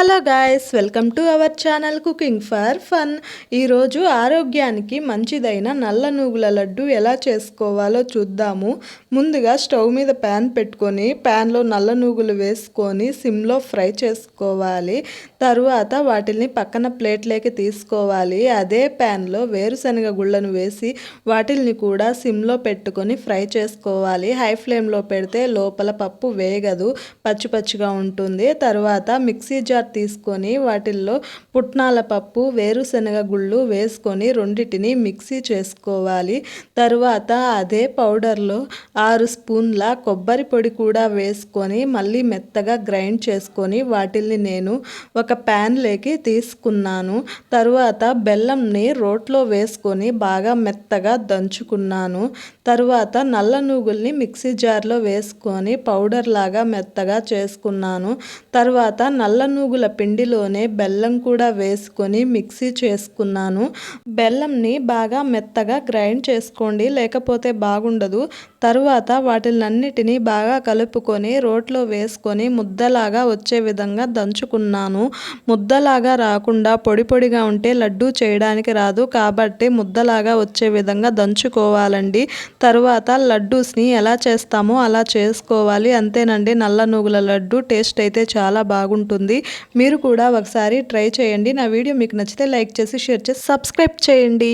Hello guys welcome to our channel cooking for fun ఈరోజు ఆరోగ్యానికి మంచిదైన నల్ల నువ్వుల లడ్డు ఎలా చేసుకోవాలో చూద్దాము. ముందుగా స్టవ్ మీద ప్యాన్ పెట్టుకొని ప్యాన్లో నల్ల నువ్వులు వేసుకొని సిమ్లో ఫ్రై చేసుకోవాలి. తరువాత వాటిని పక్కన ప్లేట్లోకి తీసుకోవాలి. అదే ప్యాన్లో వేరుశనగ గుళ్ళను వేసి వాటిల్ని కూడా సిమ్లో పెట్టుకొని ఫ్రై చేసుకోవాలి. హై ఫ్లేమ్లో పెడితే లోపల పప్పు వేగదు పచ్చి పచ్చిగా ఉంటుంది. తరువాత మిక్సీ జార్ తీసుకొని వాటిల్లో పుట్నాల పప్పు వేరుశనగ గుళ్ళు వేసుకొని రెండింటిని మిక్సీ చేసుకోవాలి. తరువాత అదే పౌడర్లో ఆరు స్పూన్ల కొబ్బరి పొడి కూడా వేసుకొని మళ్ళీ మెత్తగా గ్రైండ్ చేసుకొని వాటిల్ని నేను ఒక ప్యాన్లోకి తీసుకున్నాను. తరువాత బెల్లంని రోట్లో వేసుకొని బాగా మెత్తగా దంచుకున్నాను. తరువాత నల్ల నూగుల్ని మిక్సీ జార్లో వేసుకొని పౌడర్ లాగా మెత్తగా చేసుకున్నాను. తర్వాత నల్ల నూగులు పునుగుల పిండిలోనే బెల్లం కూడా వేసుకొని మిక్సీ చేసుకున్నాను. బెల్లంని బాగా మెత్తగా గ్రైండ్ చేసుకోండి లేకపోతే బాగుండదు. తరువాత వాటినన్నిటినీ బాగా కలుపుకొని రోట్లో వేసుకొని ముద్దలాగా వచ్చే విధంగా దంచుకున్నాను. ముద్దలాగా రాకుండా పొడి పొడిగా ఉంటే లడ్డూ చేయడానికి రాదు కాబట్టి ముద్దలాగా వచ్చే విధంగా దంచుకోవాలండి. తరువాత లడ్డూస్ని ఎలా చేస్తామో అలా చేసుకోవాలి. అంతేనండి నల్ల నువ్వుల లడ్డు టేస్ట్ అయితే చాలా బాగుంటుంది. మీరు కూడా ఒకసారి ట్రై చేయండి. నా వీడియో మీకు నచ్చితే లైక్ చేసి షేర్ చేసి సబ్స్క్రైబ్ చేయండి.